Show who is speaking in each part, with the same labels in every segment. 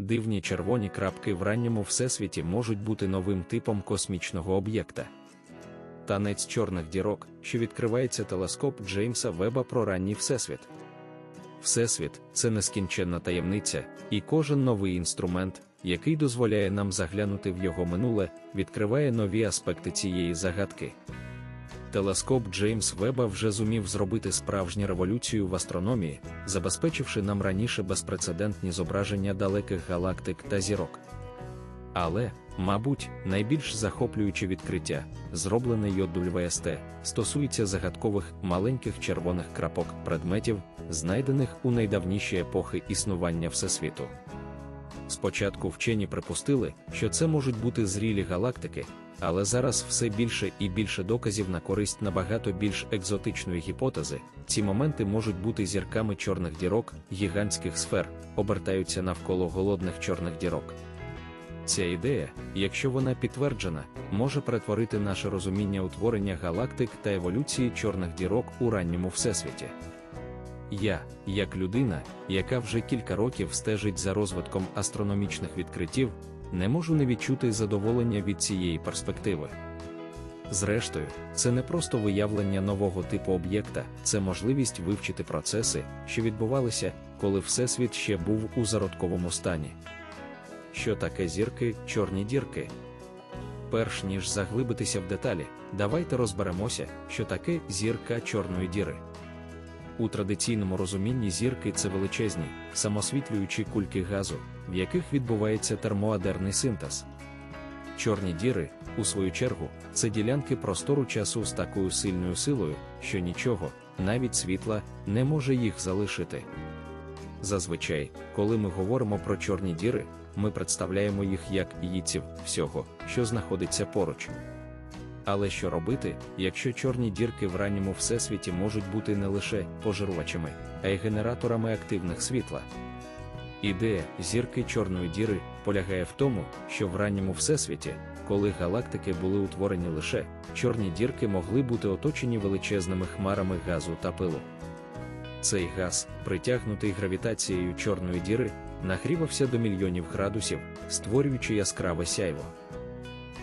Speaker 1: дивні червоні крапки в ранньому всесвіті можуть бути новим типом космічного об'єкта. Танець чорних дірок, що відкривається телескоп Джеймса Веба про ранній всесвіт. Всесвіт це нескінченна таємниця, і кожен новий інструмент, який дозволяє нам заглянути в його минуле, відкриває нові аспекти цієї загадки. Телескоп Джеймс Веба вже зумів зробити справжню революцію в астрономії, забезпечивши нам раніше безпрецедентні зображення далеких галактик та зірок. Але, мабуть, найбільш захоплююче відкриття, зроблене JWST, стосується загадкових маленьких червоних крапок предметів, знайдених у найдавніші епохи існування Всесвіту. Спочатку вчені припустили, що це можуть бути зрілі галактики, але зараз все більше і більше доказів на користь набагато більш екзотичної гіпотези. Ці моменти можуть бути зірками чорних дірок, гігантських сфер, обертаються навколо голодних чорних дірок. Ця ідея, якщо вона підтверджена, може перетворити наше розуміння утворення галактик та еволюції чорних дірок у ранньому всесвіті. Я, як людина, яка вже кілька років стежить за розвитком астрономічних відкриттів, не можу не відчути задоволення від цієї перспективи. Зрештою, це не просто виявлення нового типу об'єкта, це можливість вивчити процеси, що відбувалися, коли Всесвіт ще був у зародковому стані. Що таке зірки, чорні дірки? Перш ніж заглибитися в деталі, давайте розберемося, що таке зірка чорної діри. У традиційному розумінні зірки це величезні, самосвітлюючі кульки газу, в яких відбувається термоадерний синтез. Чорні діри, у свою чергу, це ділянки простору часу з такою сильною силою, що нічого, навіть світла, не може їх залишити. Зазвичай, коли ми говоримо про чорні діри, ми представляємо їх як їдців всього, що знаходиться поруч. Але що робити, якщо чорні дірки в ранньому всесвіті можуть бути не лише пожирувачами, а й генераторами активних світла? Ідея зірки чорної діри полягає в тому, що в ранньому всесвіті, коли галактики були утворені лише, чорні дірки могли бути оточені величезними хмарами газу та пилу. Цей газ, притягнутий гравітацією чорної діри, нагрівався до мільйонів градусів, створюючи яскраве сяйво.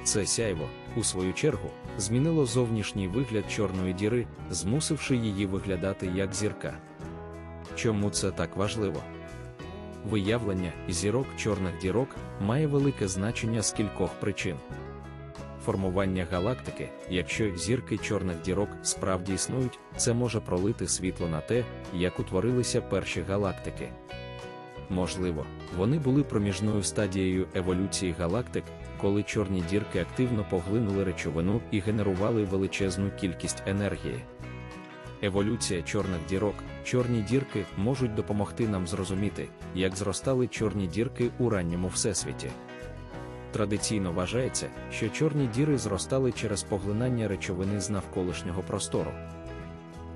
Speaker 1: Це сяйво, у свою чергу, змінило зовнішній вигляд чорної діри, змусивши її виглядати як зірка. Чому це так важливо? Виявлення зірок чорних дірок має велике значення з кількох причин. Формування галактики, якщо зірки чорних дірок справді існують, це може пролити світло на те, як утворилися перші галактики. Можливо, вони були проміжною стадією еволюції галактик, коли чорні дірки активно поглинули речовину і генерували величезну кількість енергії. Еволюція чорних дірок, чорні дірки можуть допомогти нам зрозуміти, як зростали чорні дірки у ранньому всесвіті. Традиційно вважається, що чорні діри зростали через поглинання речовини з навколишнього простору.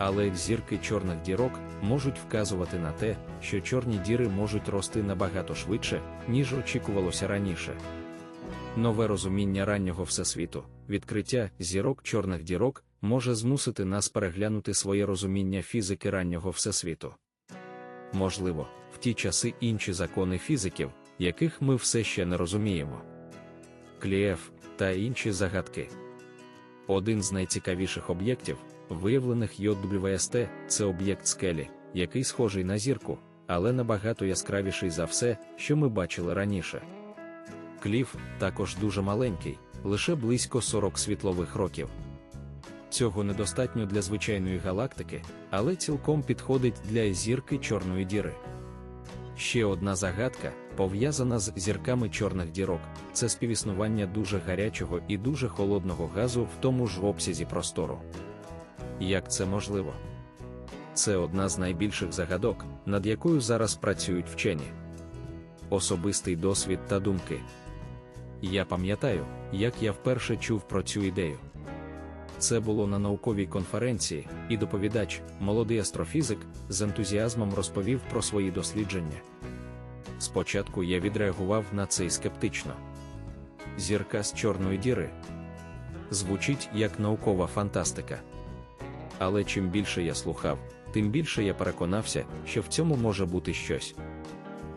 Speaker 1: Але зірки чорних дірок можуть вказувати на те, що чорні діри можуть рости набагато швидше, ніж очікувалося раніше. Нове розуміння раннього всесвіту, відкриття зірок чорних дірок може змусити нас переглянути своє розуміння фізики раннього всесвіту. Можливо, в ті часи інші закони фізиків, яких ми все ще не розуміємо. Клієф та інші загадки. Один з найцікавіших об'єктів, виявлених JWST, це об'єкт скелі, який схожий на зірку, але набагато яскравіший за все, що ми бачили раніше. Кліф також дуже маленький, лише близько 40 світлових років. Цього недостатньо для звичайної галактики, але цілком підходить для зірки чорної діри. Ще одна загадка, пов'язана з зірками чорних дірок, це співіснування дуже гарячого і дуже холодного газу в тому ж обсязі простору. Як це можливо? Це одна з найбільших загадок, над якою зараз працюють вчені. Особистий досвід та думки. Я пам'ятаю, як я вперше чув про цю ідею. Це було на науковій конференції, і доповідач, молодий астрофізик, з ентузіазмом розповів про свої дослідження. Спочатку я відреагував на це скептично. Зірка з чорної діри звучить як наукова фантастика. Але чим більше я слухав, тим більше я переконався, що в цьому може бути щось.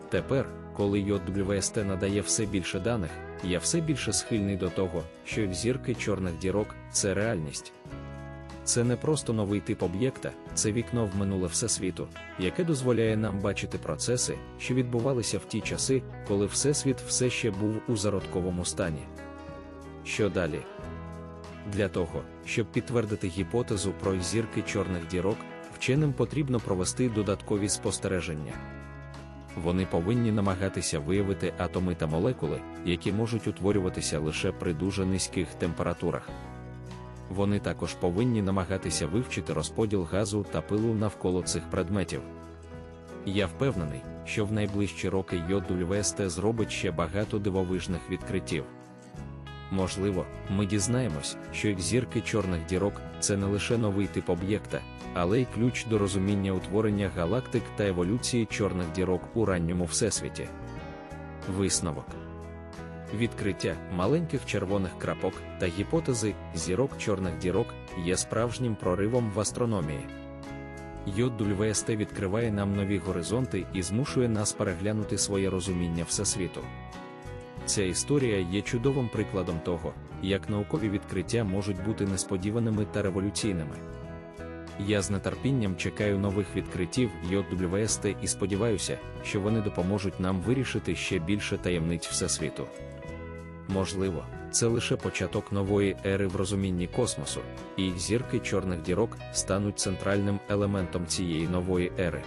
Speaker 1: Тепер, коли JWST надає все більше даних, я все більше схильний до того, що зірки чорних дірок це реальність. Це не просто новий тип об'єкта, це вікно в минуле всесвіту, яке дозволяє нам бачити процеси, що відбувалися в ті часи, коли Всесвіт все ще був у зародковому стані. Що далі? Для того, щоб підтвердити гіпотезу про зірки чорних дірок, вченим потрібно провести додаткові спостереження. Вони повинні намагатися виявити атоми та молекули, які можуть утворюватися лише при дуже низьких температурах. Вони також повинні намагатися вивчити розподіл газу та пилу навколо цих предметів. Я впевнений, що в найближчі роки JWST зробить ще багато дивовижних відкриттів. Можливо, ми дізнаємось, що зірки чорних дірок це не лише новий тип об'єкта, але й ключ до розуміння утворення галактик та еволюції чорних дірок у ранньому всесвіті. Висновок відкриття маленьких червоних крапок та гіпотези зірок чорних дірок є справжнім проривом в астрономії. JWST відкриває нам нові горизонти і змушує нас переглянути своє розуміння всесвіту. Ця історія є чудовим прикладом того, як наукові відкриття можуть бути несподіваними та революційними. Я з нетерпінням чекаю нових відкриттів JWST і сподіваюся, що вони допоможуть нам вирішити ще більше таємниць Всесвіту. Можливо, це лише початок нової ери в розумінні космосу, і зірки чорних дірок стануть центральним елементом цієї нової ери.